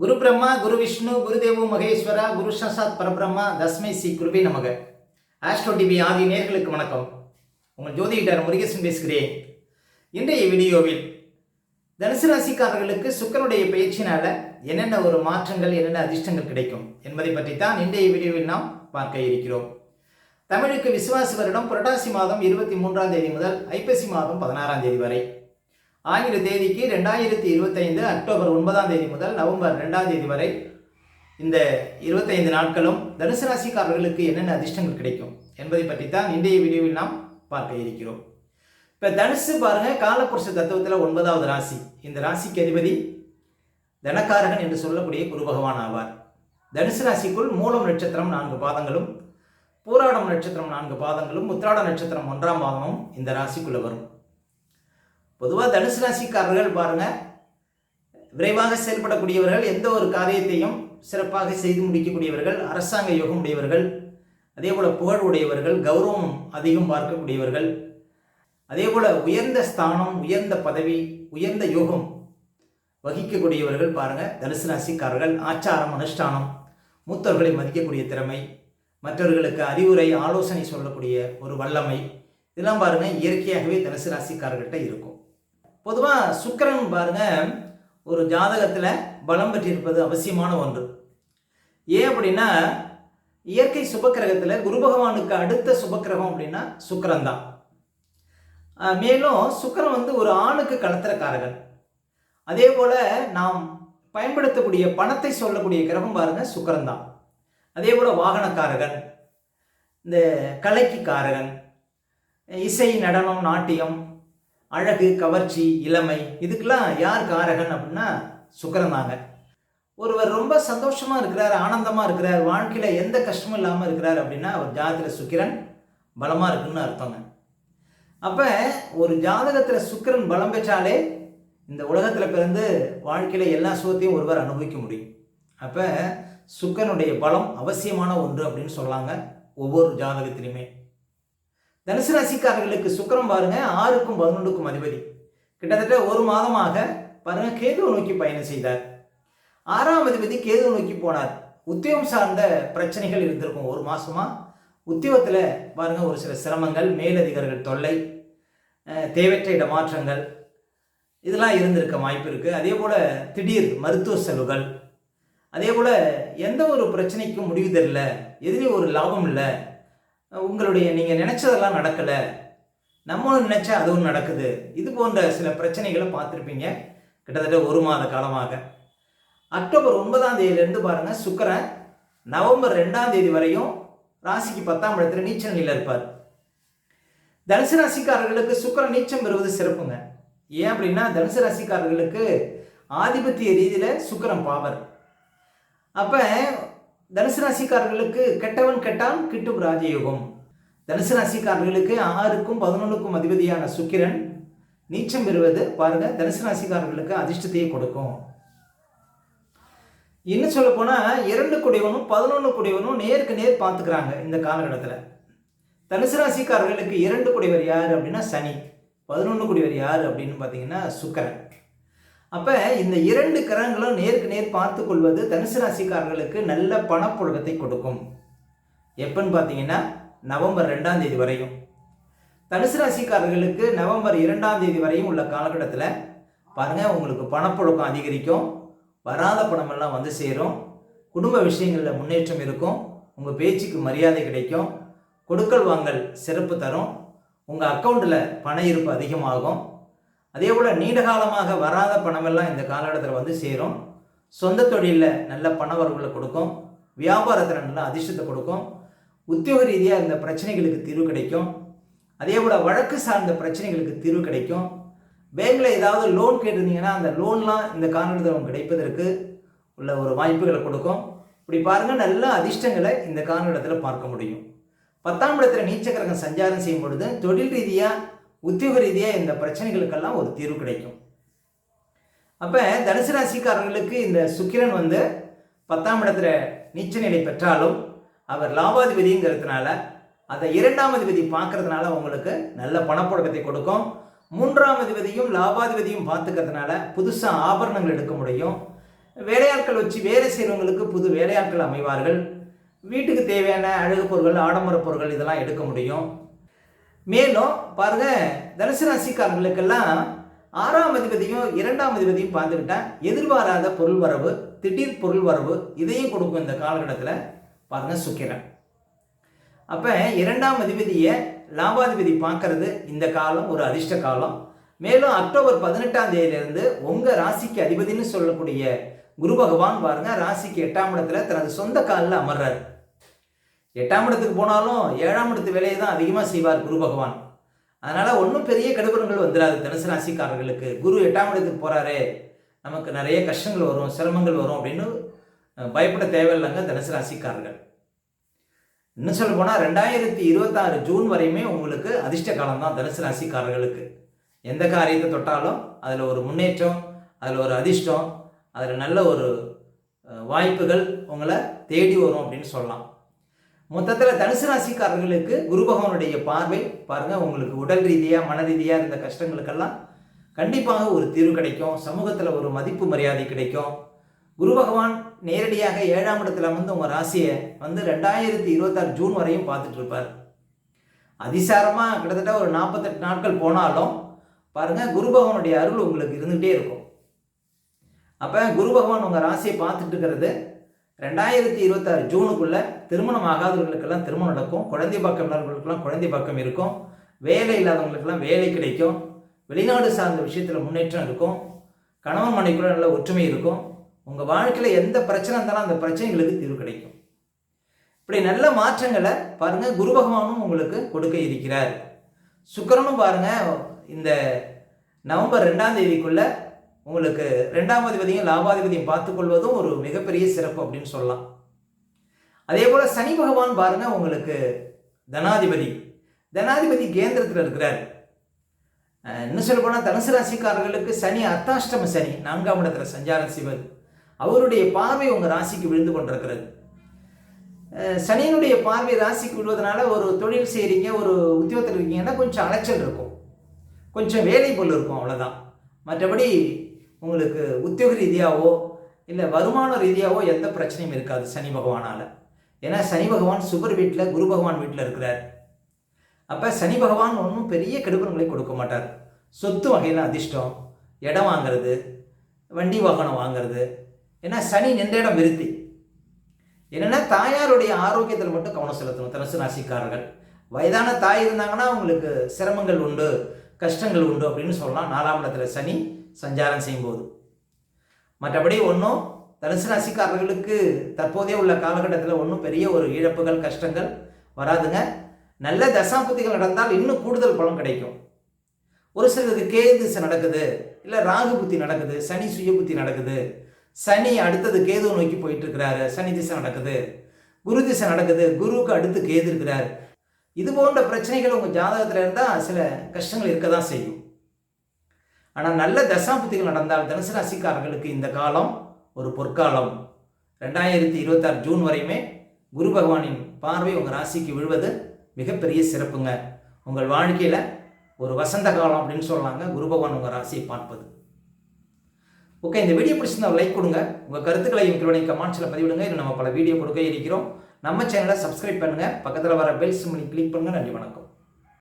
குரு பிரம்மா குரு விஷ்ணு குருதேவு மகேஸ்வரா குரு சசாத் பரபிரம்மா தஸ்மை சி குருபி நமக. Astro TV ஆதி நேர்களுக்கு வணக்கம். உங்கள் ஜோதிடர் முருகேசன் பேசுகிறேன். இன்றைய வீடியோவில் தனுசு ராசிக்காரர்களுக்கு சுக்கரனுடைய பயிற்சினால என்னென்ன ஒரு மாற்றங்கள் என்னென்ன அதிர்ஷ்டங்கள் கிடைக்கும் என்பதை பற்றி தான் இன்றைய வீடியோவில் நாம் பார்க்க இருக்கிறோம். தமிழுக்கு விசுவாசி வருடம் புரட்டாசி மாதம் இருபத்தி மூன்றாம் தேதி முதல் ஐப்பசி மாதம் பதினாறாம் தேதி வரை. ஆங்கில தேதிக்கு ரெண்டாயிரத்தி இருபத்தைந்து அக்டோபர் ஒன்பதாம் தேதி முதல் நவம்பர் ரெண்டாம் தேதி வரை இந்த இருபத்தைந்து நாட்களும் தனுசு ராசிக்காரர்களுக்கு என்னென்ன அதிர்ஷ்டங்கள் கிடைக்கும் என்பதை பற்றி தான் இன்றைய வீடியோவில் நாம் பார்க்க இருக்கிறோம். இப்போ தனுசு பாருங்க காலப்புருஷ தத்துவத்தில் ஒன்பதாவது ராசி. இந்த ராசிக்கு அதிபதி தனக்காரகன் என்று சொல்லக்கூடிய குரு பகவான் ஆவார். தனுசு ராசிக்குள் மூலம் நட்சத்திரம் நான்கு பாதங்களும் பூராடம் நட்சத்திரம் நான்கு பாதங்களும் உத்திராட நட்சத்திரம் ஒன்றாம் பாதமும் இந்த ராசிக்குள்ளே வரும். பொதுவாக தனுசு ராசிக்காரர்கள் பாருங்க. விரைவாக செயல்படக்கூடியவர்கள் எந்த ஒரு காரியத்தையும் சிறப்பாக செய்து முடிக்கக்கூடியவர்கள் அரசாங்க யோகம் உடையவர்கள் அதே போல் புகழ் உடையவர்கள் கௌரவம் அதிகம் பார்க்கக்கூடியவர்கள். அதே போல் உயர்ந்த ஸ்தானம் உயர்ந்த பதவி உயர்ந்த யோகம் வகிக்கக்கூடியவர்கள் பாருங்க. தனுசு ராசிக்காரர்கள் ஆச்சாரம் அனுஷ்டானம் மூத்தவர்களை மதிக்கக்கூடிய திறமை மற்றவர்களுக்கு அறிவுரை ஆலோசனை சொல்லக்கூடிய ஒரு வல்லமை இதெல்லாம் பாருங்க இயற்கையாகவே தனுசு ராசிக்காரர்கள்ட்ட இருக்கும். பொதுவாக சுக்கிரன் பாருங்க ஒரு ஜாதகத்தில் பலம் பெற்றிருப்பது அவசியமான ஒன்று. ஏன் அப்படின்னா இயற்கை சுபக்கிரகத்தில் குரு பகவானுக்கு அடுத்த சுபக்கிரகம் அப்படின்னா சுக்கரன் தான். மேலும் சுக்கிரன் வந்து ஒரு ஆணுக்கு கலத்திரக்காரகன். அதே போல் நாம் பயன்படுத்தக்கூடிய பணத்தை சொல்லக்கூடிய கிரகம் பாருங்க சுக்கரன் தான். அதே போல் வாகனக்காரகன் இந்த கலைக்கு காரகன் இசை நடனம் நாட்டியம் அழகு கவர்ச்சி இளமை இதுக்கெல்லாம் யார் காரகன் அப்படின்னா சுக்கரனாக. ஒருவர் ரொம்ப சந்தோஷமாக இருக்கிறார் ஆனந்தமாக இருக்கிறார் வாழ்க்கையில் எந்த கஷ்டமும் இல்லாமல் இருக்கிறார் அப்படின்னா அவர் ஜாதகத்தில் சுக்கிரன் பலமாக இருக்குன்னு அர்த்தங்க. அப்போ ஒரு ஜாதகத்தில் சுக்கிரன் பலம் பெற்றாலே இந்த உலகத்தில் பிறந்து வாழ்க்கையில் எல்லா சுகத்தையும் ஒருவர் அனுபவிக்க முடியும். அப்போ சுக்கரனுடைய பலம் அவசியமான ஒன்று அப்படின்னு சொல்லாங்க ஒவ்வொரு ஜாதகத்திலையுமே தனுசு ராசிக்காரர்களுக்கு சுக்கிரம் பாருங்க ஆறுக்கும் பதினொன்றுக்கும் அதிபதி. கிட்டத்தட்ட ஒரு மாதமாக பாருங்க கேதுவை நோக்கி பயணம் செய்தார். ஆறாம் அதிபதி கேதுவை நோக்கி போனார். உத்தியோகம் சார்ந்த பிரச்சனைகள் இருந்திருக்கும் ஒரு மாசமா? உத்தியோகத்தில் பாருங்க ஒரு சில சிரமங்கள் மேலதிகாரிகள் தொல்லை தேவையற்ற இடமாற்றங்கள் இதெல்லாம் இருந்திருக்க வாய்ப்பு இருக்குது அதே போல் திடீர் மருத்துவ செலவுகள் அதே போல் எந்த ஒரு பிரச்சனைக்கும் முடிவு தெரியல எதுலேயும் ஒரு லாபம் இல்லை உங்களுடைய நீங்கள் நினச்சதெல்லாம் நடக்கலை. நம்மளும் நினச்சா அதுவும் நடக்குது. இது போன்ற சில பிரச்சனைகளை பார்த்துருப்பீங்க. கிட்டத்தட்ட ஒரு மாத காலமாக. அக்டோபர் ஒன்பதாம் தேதியிலேருந்து பாருங்கள் சுக்கரன் நவம்பர் ரெண்டாம் தேதி வரையும் ராசிக்கு பத்தாம் இடத்துல நீச்சல் நிலையில் இருப்பார். தனுசு ராசிக்காரர்களுக்கு சுக்கரன் நீச்சம் பெறுவது சிறப்புங்க. ஏன் அப்படின்னா தனுசு ராசிக்காரர்களுக்கு ஆதிபத்திய ரீதியில் சுக்கரன் பாவர் அப்போ தனுசு ராசிக்காரர்களுக்கு கெட்டவன் கெட்டான் கிட்டும் ராஜயோகம். தனுசு ராசிக்காரர்களுக்கு ஆறுக்கும் பதினொன்றுக்கும் அதிபதியான சுக்கிரன். நீச்சம் பெறுவது பாருங்க தனுசு ராசிக்காரர்களுக்கு அதிர்ஷ்டத்தையே கொடுக்கும். இன்னும் சொல்ல போனால் இரண்டு குடைவனும் பதினொன்று குடைவனும் நேருக்கு நேர் பார்த்துக்கிறாங்க இந்த காலகட்டத்தில். தனுசு ராசிக்காரர்களுக்கு இரண்டு குடைவர் யார் அப்படின்னா சனி. பதினொன்று குடிவர் யார் அப்படின்னு பார்த்தீங்கன்னா சுக்கரன். அப்போ இந்த இரண்டு கிரகங்களும் நேருக்கு நேர் பார்த்து கொள்வது தனுசு ராசிக்காரர்களுக்கு நல்ல பணப்புழக்கத்தை கொடுக்கும். எப்பன்னு பார்த்தீங்கன்னா நவம்பர் ரெண்டாம் தேதி வரையும். தனுசு ராசிக்காரர்களுக்கு நவம்பர் இரண்டாம் தேதி வரையும் உள்ள காலகட்டத்தில் பாருங்கள் உங்களுக்கு பணப்புழக்கம் அதிகரிக்கும் வராத பணமெல்லாம் வந்து சேரும் குடும்ப விஷயங்களில் முன்னேற்றம் இருக்கும் உங்கள் பேச்சுக்கு மரியாதை கிடைக்கும் கொடுக்கல் வாங்கல் சிறப்பு தரும் உங்கள் அக்கௌண்ட்டில் பண இருப்பு அதிகமாகும் அதே போல் நீண்ட காலமாக வராத பணமெல்லாம் இந்த காலகட்டத்தில் வந்து சேரும். சொந்த தொழிலில் நல்ல பண வரவுகளை கொடுக்கும். வியாபாரத்தில் நல்ல அதிர்ஷ்டத்தை கொடுக்கும். உத்தியோக ரீதியாக இந்த பிரச்சனைகளுக்கு தீர்வு கிடைக்கும். அதே போல் வழக்கு சார்ந்த பிரச்சனைகளுக்கு தீர்வு கிடைக்கும். பேங்க்கில் ஏதாவது லோன் கேட்டிருந்தீங்கன்னா அந்த லோன்லாம் இந்த காலகட்டத்தில் கிடைப்பதற்கு உள்ள ஒரு வாய்ப்புகளை கொடுக்கும். இப்படி பாருங்கள் நல்ல அதிர்ஷ்டங்களை இந்த காலகட்டத்தில் பார்க்க முடியும். பத்தாம் இடத்துல நீச்சக்கரகம் சஞ்சாரம் செய்யும் பொழுது தொழில் ரீதியாக உத்தியோக ரீதியாக இந்த பிரச்சனைகளுக்கெல்லாம் ஒரு தீர்வு கிடைக்கும். அப்போ தனுசு ராசிக்காரர்களுக்கு இந்த சுக்கிரன் வந்து பத்தாம் இடத்துல நீச்ச நிலை பெற்றாலும் அவர் லாபாதிபதிங்கிறதுனால அதை இரண்டாம் அதிபதி பார்க்கறதுனால உங்களுக்கு நல்ல பணப்புழக்கத்தை கொடுக்கும். மூன்றாம் அதிபதியும் லாபாதிபதியும் பார்த்துக்கிறதுனால புதுசாக ஆபரணங்கள் எடுக்க முடியும். வேலையாட்கள் வச்சு வேலை செய்கிறவங்களுக்கு புது வேலையாட்கள் அமைவார்கள். வீட்டுக்கு தேவையான அழகு பொருட்கள் ஆடம்பர பொருட்கள் இதெல்லாம் எடுக்க முடியும். மேலும் பாருங்க தனுசு ராசிக்காரர்களுக்கெல்லாம் ஆறாம் அதிபதியும் இரண்டாம் அதிபதியும் பார்த்துக்கிட்டேன் எதிர்பாராத பொருள் வரவு திடீர் பொருள் வரவு இதையும் கொடுக்கும் இந்த காலகட்டத்தில் பாருங்க சுக்கிரன். அப்போ இரண்டாம் அதிபதியை லாபாதிபதி பார்க்கறது இந்த காலம் ஒரு அதிர்ஷ்ட காலம். மேலும் அக்டோபர் பதினெட்டாம் தேதியிலிருந்து உங்கள் ராசிக்கு அதிபதினு சொல்லக்கூடிய குரு பகவான் பாருங்க ராசிக்கு எட்டாம் இடத்துல தனது சொந்த காலில் அமர்றார். எட்டாம் இடத்துக்கு போனாலும் ஏழாம் இடத்து வேலையை தான் அதிகமாக செய்வார் குரு பகவான். அதனால் ஒன்றும் பெரிய கடுபடங்கள் வந்துடாது தனுசு ராசிக்காரர்களுக்கு. குரு எட்டாம் இடத்துக்கு போகிறாரே நமக்கு நிறைய கஷ்டங்கள் வரும் சிரமங்கள் வரும் அப்படின்னு பயப்பட தேவையில்லைங்க தனுசு ராசிக்காரர்கள். இன்னும் சொல்ல போனால் ரெண்டாயிரத்தி இருபத்தாறு ஜூன் வரையுமே உங்களுக்கு அதிர்ஷ்ட காலம் தான் தனுசு ராசிக்காரர்களுக்கு. எந்த காரியத்தை தொட்டாலும் அதில் ஒரு முன்னேற்றம் அதில் ஒரு அதிர்ஷ்டம் அதில் நல்ல ஒரு வாய்ப்புகள் உங்களை தேடி வரும் அப்படின்னு சொல்லலாம். மொத்தத்தில் தனுசு ராசிக்காரர்களுக்கு குரு பகவானுடைய பார்வை பாருங்கள் உங்களுக்கு உடல் ரீதியாக மன ரீதியாக இருந்த கஷ்டங்களுக்கெல்லாம் கண்டிப்பாக ஒரு தீர்வு கிடைக்கும். சமூகத்தில் ஒரு மதிப்பு மரியாதை கிடைக்கும். குரு பகவான் நேரடியாக ஏழாம் இடத்துல வந்து உங்கள் ராசியை வந்து ரெண்டாயிரத்தி இருபத்தாறு ஜூன் வரையும் பார்த்துட்டு இருப்பார். அதிசாரமாக கிட்டத்தட்ட ஒரு நாற்பத்தெட்டு நாட்கள் போனாலும் பாருங்கள் குரு பகவானுடைய அருள் உங்களுக்கு இருந்துகிட்டே இருக்கும். அப்போ குரு பகவான் உங்கள் ராசியை பார்த்துட்டு இருக்கிறது ரெண்டாயிரத்தி இருபத்தாறு ஜூனுக்குள்ளே திருமணம் ஆகாதவர்களுக்கெல்லாம் திருமணம் நடக்கும். குழந்தை பக்கம் இல்லாதவர்களுக்கெல்லாம் குழந்தை பக்கம் இருக்கும். வேலை இல்லாதவங்களுக்கெல்லாம் வேலை கிடைக்கும். வெளிநாடு சார்ந்த விஷயத்தில் முன்னேற்றம் இருக்கும். கணவன் மனைக்குள்ள நல்ல ஒற்றுமை இருக்கும். உங்கள் வாழ்க்கையில் எந்த பிரச்சனை இருந்தாலும் அந்த பிரச்சனைகளுக்கு தீர்வு கிடைக்கும். இப்படி நல்ல மாற்றங்களை பாருங்கள் குரு பகவானும் உங்களுக்கு கொடுக்க இருக்கிறார். சுக்கரனும் பாருங்கள் இந்த நவம்பர் ரெண்டாம் தேதிக்குள்ளே உங்களுக்கு ரெண்டாம் அதிபதியும் லாபாதிபதியும் பார்த்துக்கொள்வதும் ஒரு மிகப்பெரிய சிறப்பு அப்படின்னு சொல்லலாம். அதே போல் சனி பகவான் பாருங்க உங்களுக்கு தனாதிபதி. தனாதிபதி கேந்திரத்தில் இருக்கிறார். இன்னும் சொல்ல போனால் தனுசு ராசிக்காரர்களுக்கு சனி அர்த்தாஷ்டம சனி நான்காம் இடத்துல சஞ்சாரம் செய்வது அவருடைய பார்வை உங்கள் ராசிக்கு விழுந்து கொண்டிருக்கிறது. சனியினுடைய பார்வை ராசிக்கு விழுவதனால ஒரு தொழில் செய்கிறீங்க ஒரு உத்தியோகத்தில் இருக்கீங்கன்னா கொஞ்சம் அலைச்சல் இருக்கும். கொஞ்சம் வேலை பொருள் இருக்கும் அவ்வளோதான் மற்றபடி உங்களுக்கு உத்தியோக ரீதியாவோ இல்லை வருமான ரீதியாவோ எந்த பிரச்சனையும் இருக்காது சனி பகவானால். ஏன்னா சனி பகவான் சுபர் வீட்டில் குரு பகவான் வீட்டில் இருக்கிறார். அப்போ சனி பகவான் ஒன்றும் பெரிய கெடுபலங்களை கொடுக்க மாட்டார். சொத்து வகையில் அதிர்ஷ்டம் இடம் வாங்குறது வண்டி வாகனம் வாங்குறது. ஏன்னா சனி நின்ற இடம் விருத்தி. என்னென்னா தாயாருடைய ஆரோக்கியத்தில் மட்டும் கவனம் செலுத்தணும் தனுசு ராசிக்காரர்கள் வயதான தாய் இருந்தாங்கன்னா அவங்களுக்கு சிரமங்கள் உண்டு கஷ்டங்கள் உண்டு அப்படின்னு சொல்லலாம். நாலாம் இடத்துல சனி சஞ்சாரம் செய்யும்போது. மற்றபடி ஒன்றும் தனுசு ராசிக்காரர்களுக்கு தற்போதைய உள்ள காலகட்டத்தில் ஒன்றும் பெரிய ஒரு இழப்புகள் கஷ்டங்கள் வராதுங்க. நல்ல தசாபுத்திகள் நடந்தால் இன்னும் கூடுதல் பலம் கிடைக்கும். ஒரு சிலருக்கு கேது திசை நடக்குது இல்லை ராகு புத்தி நடக்குது சனி சுய புத்தி நடக்குது. சனி அடுத்தது கேது நோக்கி போயிட்டு இருக்கிறாரு சனி திசை நடக்குது. குரு திசை நடக்குது குருவுக்கு அடுத்து கேது இருக்கிறார். இது போன்ற பிரச்சனைகள் உங்கள் ஜாதகத்தில் இருந்தால் சில கஷ்டங்கள் இருக்க தான் செய்யும். ஆனால் நல்ல தசாபுத்திகள் நடந்தால் தனுசு ராசிக்காரர்களுக்கு இந்த காலம் ஒரு பொற்காலம். ரெண்டாயிரத்தி இருபத்தாறு ஜூன் வரையுமே குரு பகவானின் பார்வை உங்கள் ராசிக்கு விழுவது மிகப்பெரிய சிறப்புங்க. உங்கள் வாழ்க்கையில் ஒரு வசந்த காலம் அப்படின்னு சொல்லலாங்க குரு பகவான் உங்கள் ராசியை பார்ப்பது. ஓகே இந்த வீடியோ பிடிச்சிருந்தா லைக் கொடுங்க. உங்கள் கருத்துக்களை எங்களுடைய கமெண்ட்ஸில் பதிவிடுங்க. இது நம்ம பல வீடியோ கொடுக்க இருக்கிறோம். நம்ம சேனலை சப்ஸ்கிரைப் பண்ணுங்கள் பக்கத்தில் வர பெல் சிம்மனை கிளிக் பண்ணுங்கள் நன்றி வணக்கம்.